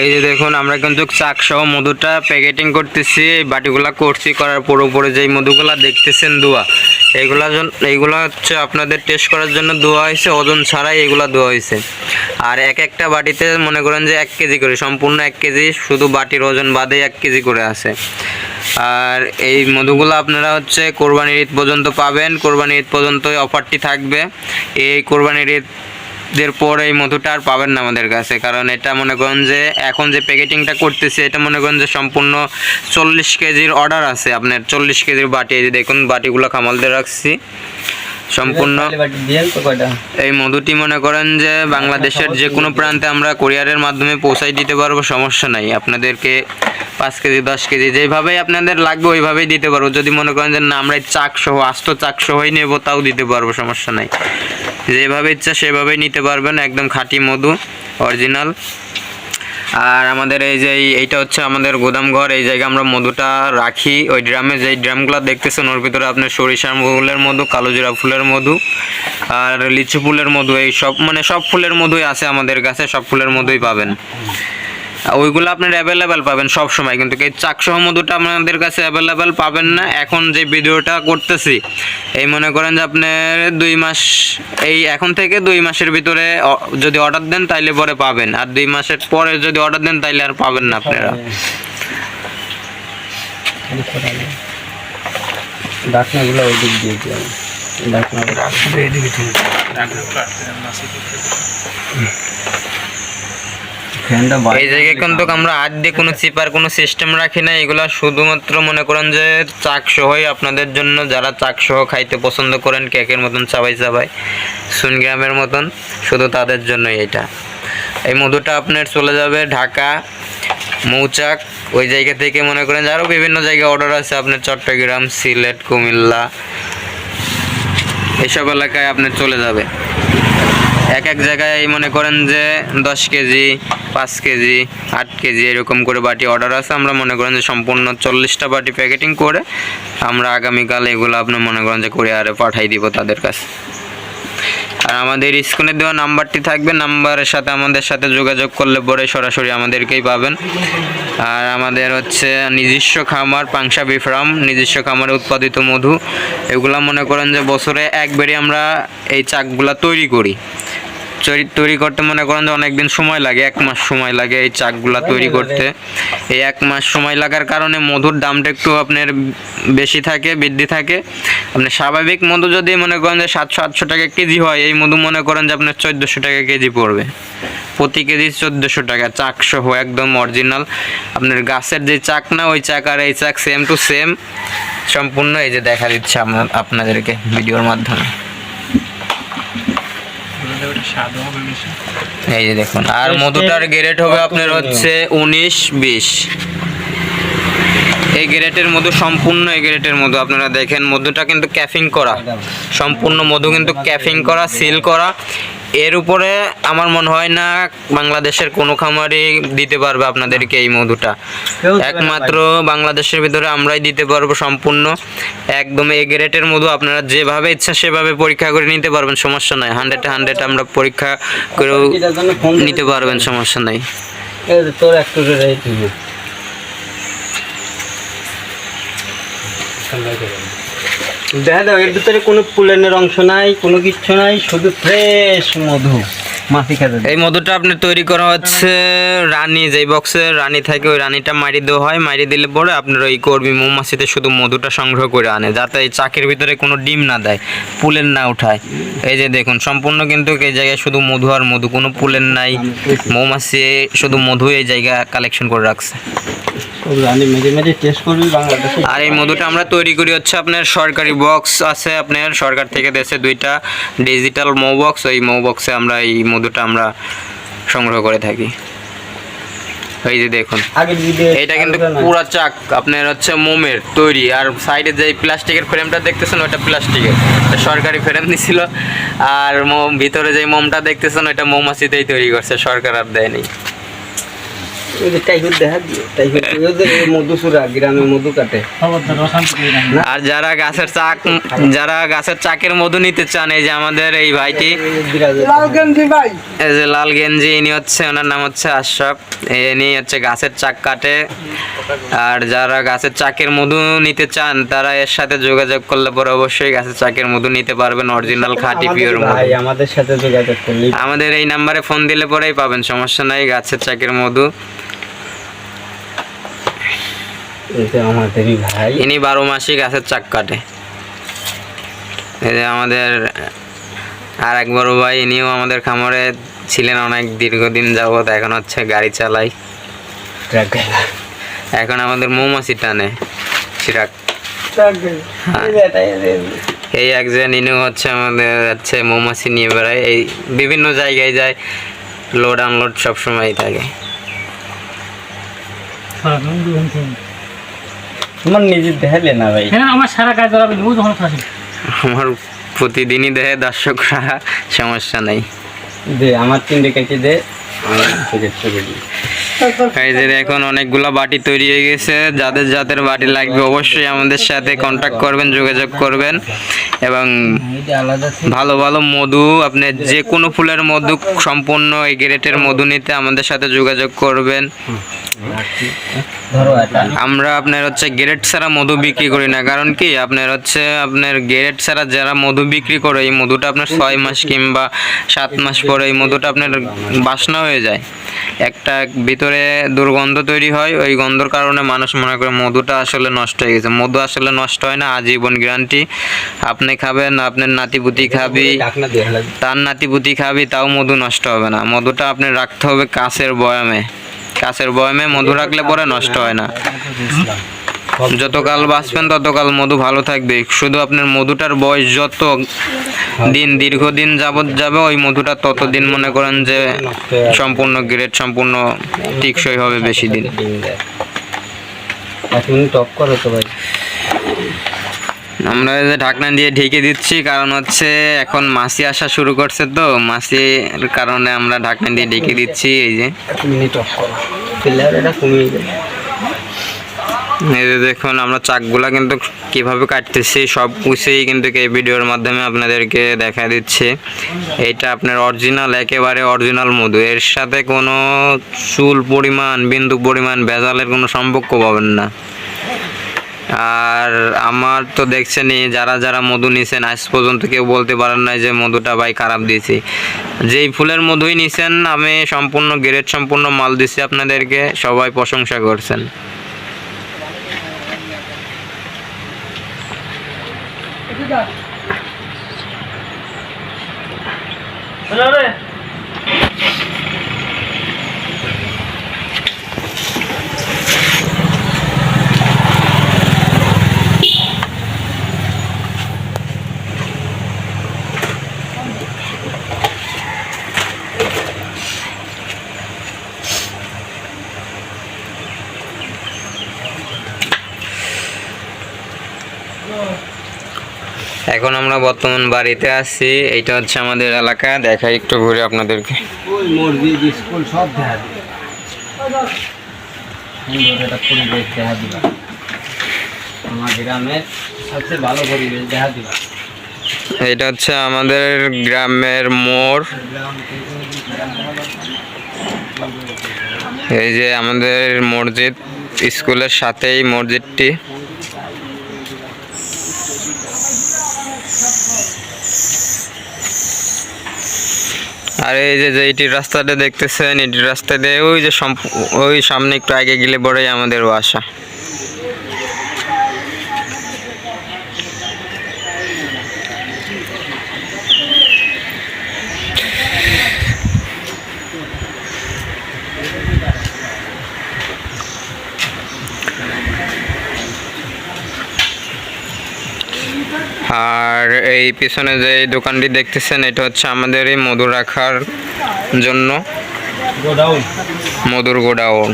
এই যে দেখুন, আমরা কিন্তু চাক সহ মধুটা প্যাকেটিং করতেছি। এই বাটিগুলা করছি, করার পর উপরে যেই মধুগুলা দেখতেছেন দোয়া, এইগুলা এইগুলা হচ্ছে আপনাদের টেস্ট করার জন্য দোয়া হয়েছে, ওজন ছাড়াই এগুলা দোয়া হয়েছে। আর এক একটা বাটিতে মনে করেন যে এক কেজি করে, সম্পূর্ণ এক কেজি, শুধু বাটির ওজন বাদে এক কেজি করে আছে। আর এই মধুগুলো আপনারা হচ্ছে কোরবানির ঈদ পর্যন্ত পাবেন, কোরবানির ঈদ পর্যন্ত অফারটি থাকবে। এই কোরবানির ঈদ এর পর এই মধুটা আর পাবেন না আমাদের কাছে। কারণ এটা মনে করেন যে এখন যে প্যাকেটিংটা করতেছে এটা মনে করেন যে সম্পূর্ণ চল্লিশ কেজির অর্ডার আছে আপনার। চল্লিশ কেজির বাটি এই যে দেখুন বাটিগুলো খামাল দিয়ে রাখছি। সম্পূর্ণ এই মধুটি মনে করেন যে বাংলাদেশের যে কোনো প্রান্তে আমরা কোরিয়ারের মাধ্যমে পৌঁছাই দিতে পারব সমস্যা নাই। আপনাদেরকে পাঁচ কেজি দশ কেজি যেভাবেই আপনাদের লাগবে ওইভাবেই দিতে পারব। যদি মনে করেন যে না আমরা এই চাক সহ আস্ত চাক সহই নেব তাও দিতে পারব সমস্যা নাই। যেভাবে ইচ্ছা সেভাবেই নিতে পারবেন, একদম খাঁটি মধু, অরিজিনাল। আর আমাদের এই যে এই- এইটা হচ্ছে আমাদের গোদাম ঘর, এই জায়গায় আমরা মধুটা রাখি। ওই ড্রামে যে ড্রামগুলো দেখতেছেন, ওর ভিতরে আপনার সরিষার ফুলের মধু কালোজিরা ফুলের মধু, আর লিচু ফুলের মধু, এই সব মানে সব ফুলের মধুই আছে আমাদের কাছে, সব ফুলের মধুই পাবেন। ওইগুলো আপনার অ্যাভেলেবেল পাবেন সব সময় কিন্তু এই চাকসহ মধুটা আপনাদের কাছে অ্যাভেলেবেল পাবেন না। এখন যে ভিডিওটা করতেছি এই মনে করেন যে আপনার দুই মাস এই এখন থেকে দুই মাসের ভিতরে যদি অর্ডার দেন তাইলে পরে পাবেন। আর দুই মাসের পরে যদি অর্ডার দেন তাইলে আর পাবেন না আপনারা। ডাকনাগুলো ওই দিক দিয়ে ফ্যানটা এই জায়গায় কিন্তু আমরা হাত কোনো চিপার কোনো সিস্টেম রাখি না। এগুলা শুধুমাত্র মনে করেন যে চাক সহই আপনাদের জন্য। যারা চাক সহ খাইতে পছন্দ করেন, কেকের মতন চাবাই চাবাই, সুনগ্রামের মতন, শুধু তাদের জন্যই এটা। এই মধুটা আপনার চলে যাবে ঢাকা, মৌচাক, ওই জায়গা থেকে মনে করেন আরও বিভিন্ন জায়গায় অর্ডার আছে। আপনার চট্টগ্রাম, সিলেট, কুমিল্লা, এসব এলাকায় আপনার চলে যাবে। এক এক জায়গায় মনে করেন যে দশ কেজি, পাঁচ কেজি, আট কেজি এরকম করে বাটি অর্ডার আছে। আমরা মনে করেন যে সম্পূর্ণ চল্লিশটা বাটি প্যাকেটিং করে আমরা আগামীকাল এগুলো আপনি মনে করেন যে কুরিয়ারে পাঠাই দিব তাদের কাছে। আর আমাদের স্ক্রিনে দেওয়া নাম্বারটি থাকবে, নাম্বারের সাথে আমাদের সাথে যোগাযোগ করলে পরে সরাসরি আমাদেরকেই পাবেন। আর আমাদের হচ্ছে নিজস্ব খামার, পাংশা বিফ্রাম নিজস্ব খামারে উৎপাদিত মধু। এগুলা মনে করেন যে বছরে একবারই আমরা এই চাকগুলা তৈরি করি। তৈরি করতে মনে করেন যে অনেক দিন সময় লাগে এক মাস সময় লাগে এই চাকগুলা তৈরি করতে। এই এক মাস সময় লাগার কারণে মধুর দামটা একটু আপনার বেশি থাকে বৃদ্ধি থাকে। আপনি স্বাভাবিক মধু যদি মনে করেন যে সাতশো আটশো টাকা কেজি হয় এই মধু মনে করেন যে আপনার চোদ্দোশো টাকা কেজি পড়বে। প্রতি কেজি চোদ্দোশো টাকা চাক সহ একদম অরিজিনাল। আপনার গাছের যে চাক না ওই চাক আর এই চাক সেম টু সেম সম্পূর্ণ এই যে দেখা দিচ্ছে আপনাদেরকে ভিডিওর মাধ্যমে। এই যে দেখুন আর মধুটার গ্রেড হবে আপনার হচ্ছে উনিশ বিশ। এই গ্রেটের মধু সম্পূর্ণ এই গ্রেটের মধু আপনারা দেখেন মধুটা কিন্তু ক্যাফিং করা। সম্পূর্ণ মধু কিন্তু ক্যাফিং করা সিল করা। এর উপরে আমার মনে হয় না বাংলাদেশের কোনো খামারই দিতে পারবে আপনাদেরকে এই মধুটা। একমাত্র বাংলাদেশের ভিতরে আমরাই দিতে পারব সম্পূর্ণ। একদম এ গ্রেটের মধু আপনারা যেভাবে ইচ্ছা সেভাবে পরীক্ষা করে নিতে পারবেন সমস্যা নাই। হান্ড্রেড হান্ড্রেড আমরা পরীক্ষা করেও নিতে পারবেন সমস্যা নাই। তোর একটু রেট দিব দেখা দাও এর ভিতরে কোনো পুলেনের অংশ নাই, কোনো কিচ্ছু নাই, শুধু ফ্রেশ মধু। এই মধুটা আপনি তৈরি করা হচ্ছে রানী, যেই বক্সে রানী থাকে, ওই রানীটা মারি দেওয়া হয়। মারি দিলে পরে আপনার ওই কর্মী মৌমাছিতে শুধু মধুটা সংগ্রহ করে আনে, যাতে এই চাকের ভিতরে কোনো ডিম না দেয় পুলের না উঠায়। এই যে দেখুন, সম্পূর্ণ কিন্তু এই জায়গায় শুধু মধু আর মধু, কোনো পুলের নাই। মৌমাছি শুধু মধু এই জায়গা কালেকশন করে রাখছে। আর এই মধুটা আমরা তৈরি করি হচ্ছে আপনার সরকারি বক্স আছে আপনার সরকার থেকে দেশে দুইটা ডিজিটাল মৌ বক্স ওই মৌ বক্সে আমরা এই মধুটা আমরা সংগ্রহ করে থাকি। এই যে দেখুন এটা কিন্তু পুরা চাক আপনার হচ্ছে মোমের তৈরি। আর সাইডে যে প্লাস্টিকের ফ্রেমটা দেখতেছেন ওটা প্লাস্টিকের। সরকারি ফ্রেম দিছিল। আর মোম ভিতরে যে মোমটা দেখতেছেন ওটা মৌমাছিতেই তৈরি করছে সরকার আর দেয়নি। আর যারা গাছের চাক যারা গাছের চাকের মধু নিতে চান এই যে আমাদের এই ভাইটি এই যে লাল গেঞ্জি ইনি হচ্ছে ওনার নাম হচ্ছে আশরাফ। ইনি হচ্ছে গাছের চাক কাটে। আর যারা গাছের চাকের মধু নিতে চান তারা এর সাথে যোগাযোগ করলে পরে অবশ্যই গাছের চাকের মধু নিতে পারবেন অরিজিনাল খাঁটি পিওর মধু। আমাদের সাথে যোগাযোগ করলি আমাদের এই নাম্বারে ফোন দিলে পরেই পাবেন সমস্যা নাই গাছের চাকের মধু। আমাদেরই ভাই। ইনি বারো মাসই গাছের চাক কাটে। এই যে আমাদের আর এক বড় ভাই ইনিও আমাদের খামারে ছিলেন অনেক দীর্ঘদিন যাবত এখন হচ্ছে গাড়ি চালাই। এখন আমাদের মৌমাছি টানে চিরাক এই একজন ইনিও হচ্ছে আমাদের হচ্ছে মৌমাছি নিয়ে বেড়ায়। এই বিভিন্ন জায়গায় যায় লোড আনলোড সবসময় থাকে। তোমার নিজের দেহে না ভাই। হ্যাঁ আমার সারা কাজ করাবে নিউজ যখন থাকি আমার প্রতিদিনই দেহে দর্শকরা সমস্যা নাই। দে আমার তিনটে কেটে দে এখন অনেকগুলো বাটি তৈরি হয়ে গেছে। যাদের যাদের বাটি লাগবে অবশ্যই আমাদের সাথে কন্ট্যাক্ট করবেন যোগাযোগ করবেন। এবং ভালো ভালো মধু, আপনি যে কোনো ফুলের মধু সম্পূর্ণ এই গ্রেটের মধু নিতে আমাদের সাথে যোগাযোগ করবেন। আমরা আপনার হচ্ছে গ্রেড ছাড়া মধু বিক্রি করি না, কারণ কি আপনার হচ্ছে আপনার গ্রেড ছাড়া যারা মধু বিক্রি করে, এই মধুটা আপনার ছয় মাস কিংবা সাত মাস পরে এই মধুটা আপনার বাসনা হয়ে যায়। একটা ভিতরে দুর্গন্ধ তৈরি হয়, ওই গন্ধর কারণে মানুষ মনে করে মধুটা আসলে নষ্ট হয়ে গেছে। মধু আসলে নষ্ট হয় না, আজীবন গ্যারান্টি। আপনি খাবেন আপনার নাতিপুতি খাবি তার নাতিপুতি খাবি তাও মধু নষ্ট হবে না। মধুটা আপনি রাখতে হবে কাছের বয়ামে। কাছের বয়ামে মধু রাখলে পরে নষ্ট হয় না। যতকাল বাঁচবেন ততকাল মধু ভালো থাকবে। শুধু আপনার মধুটার বয়স যত দিন দীর্ঘদিন যাবৎ যাবে ওই মধুটা ততদিন মনে করেন যে সম্পূর্ণ গ্রেড সম্পূর্ণ টিকসই হবে বেশি দিন। এক মিনিট করো তো ভাই। আমরা এই যে ঢাকনা দিয়ে ঢেকে দিচ্ছি কারণ হচ্ছে এখন মাছি আসা শুরু করছে তো মাছির কারণে আমরা ঢাকনা দিয়ে ঢেকে দিচ্ছি এই যে। এই যে দেখুন আমরা চাকগুলা কিন্তু কীভাবে কাটতেছি সব কিছুই কিন্তু এই ভিডিওর মাধ্যমে আপনাদেরকে দেখা দিচ্ছে। এটা আপনার অরিজিনাল একেবারে অরিজিনাল মধু। এর সাথে কোনো চুল পরিমাণ বিন্দু পরিমাণ ভেজালের কোনো সম্পর্ক পাবেন না। আর আমার তো দেখছেনই যারা যারা মধু নিছেন, আজ পর্যন্ত কেউ বলতে পারেন না যে মধুটা ভাই খারাপ দিয়েছি। যেই ফুলের মধুই নিছেন, আমি সম্পূর্ণ গ্রেড সম্পূর্ণ মাল দিছি আপনাদেরকে, সবাই প্রশংসা করছেন। এখন আমরা বর্তমান বাড়িতে আছি। এইটা হচ্ছে আমাদের এলাকা। দেখাই একটু ঘুরে আপনাদেরকে। স্কুল সব দেখা দিবে। সুন্দর একটা পরিবেশ দেখা দিবা। আমার গ্রামের সবচেয়ে ভালো পরিবেশ দেখা দিবা। এটা হচ্ছে আমাদের গ্রামের মোড়। এই যে আমাদের মসজিদ স্কুলের সাথেই মসজিদটি। আর এই যে যে এটির রাস্তাটা দেখতেছেন এটির রাস্তা দিয়ে ওই যে ওই সামনে একটু আগে গেলে বড়ই আমাদের বাসা এই পিছনে যে দোকানটি দেখতেছেন এটা হচ্ছে আমাদের এই মধু রাখার জন্য মধুর গোডাউন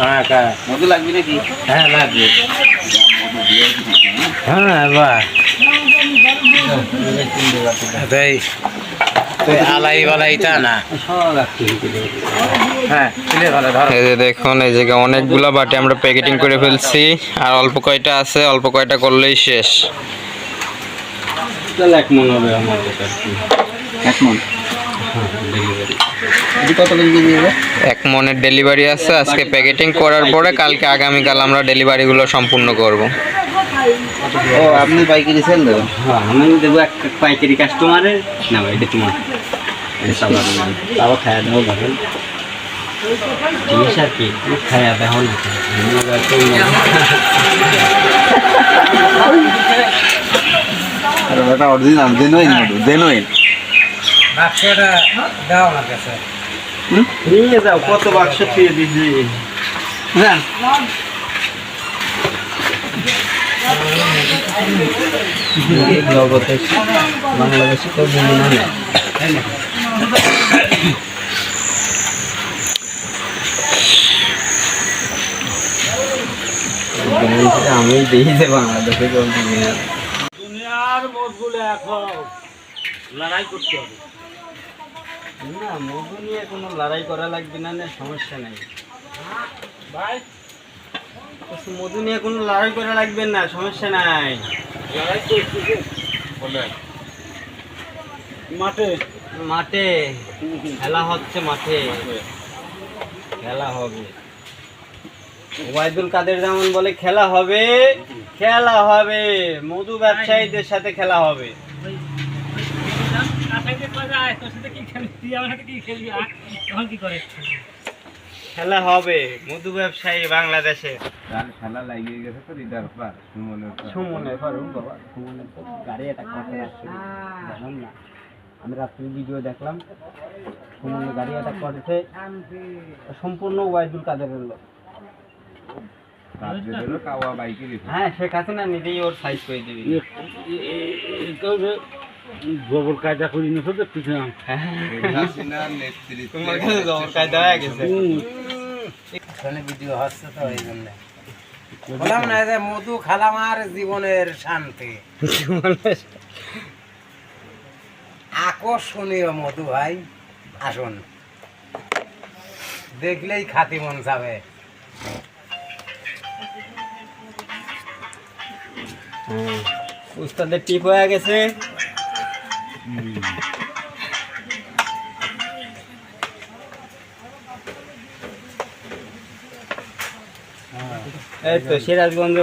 হ্যাঁ কা মধু লাগবে নাকি হ্যাঁ লাগবে হ্যাঁ দেখুন এই জায়গায় অনেকগুলা বাটি আমরা প্যাকেটিং করে ফেলছি। আর অল্প কয়টা আছে অল্প কয়টা করলেই শেষ। এক মন হবে আমার এক মন? কত কেজি এক মনের ডেলিভারি আছে আজকে প্যাকেটিং করার পরে কালকে আগামীকাল আমরা ডেলিভারিগুলো সম্পূর্ণ করব। ও আপনি পাইকারি সেল দেবেন? হ্যাঁ আমি দেবো এক পাইকারি কাস্টমারের না ভাই এটা তোমার। তাও জিনিস আর কি না তো। ওটা অরিজিনাল জেনুইন মধু জেনুইন বাক্সটা দাও আমার কাছে নিয়ে যাও কত বাক্স ফিরে দিছি জান জগতে বাংলাদেশে তো বলি না আমি দেখি যে বাংলাদেশে কেউ দুনিয়ার মতগুলো এখন লড়াই করতে হবে। না মধু নিয়ে কোনো লড়াই করা লাগবে না না সমস্যা নাই। ভাই। মধু নিয়ে কোনো লড়াই করা লাগবে না সমস্যা নাই। মাঠে মাঠে খেলা হচ্ছে মাঠে। খেলা হবে। ওবায়দুল কাদের যেমন বলে খেলা হবে খেলা হবে। মধু ব্যবসায়ীদের সাথে খেলা হবে। খেলা হবে মধু ব্যবসায়ী বাংলাদেশে খেলা লাগিয়ে গেছে তো রিডার পার সুমনের সুমনে ফারুক বাবা সুমনে গাড়ি একটা কথা আসছে দেখলাম না আমি রাত্রি ভিডিও দেখলাম সুমনে গাড়ি একটা করেছে সম্পূর্ণ ওয়াইদুল কাদেরের লোক কাওয়া বাইকে দিছে হ্যাঁ শেখ হাসিনা নিজেই ওর সাইজ করে দিবি গোবর কায়দা করি না তো দেখতেছি তোমার কাছে জবর কায়দা হয়ে গেছে। এখানে ভিডিও হচ্ছে তো এই জন্য। বললাম না যে মধু খালাম আর জীবনের শান্তি। আকর্ষণীয় মধু ভাই আসুন। দেখলেই খাতি মন যাবে উস্তাদের টিপ হয়ে গেছে। এই তো সিরাজগঞ্জে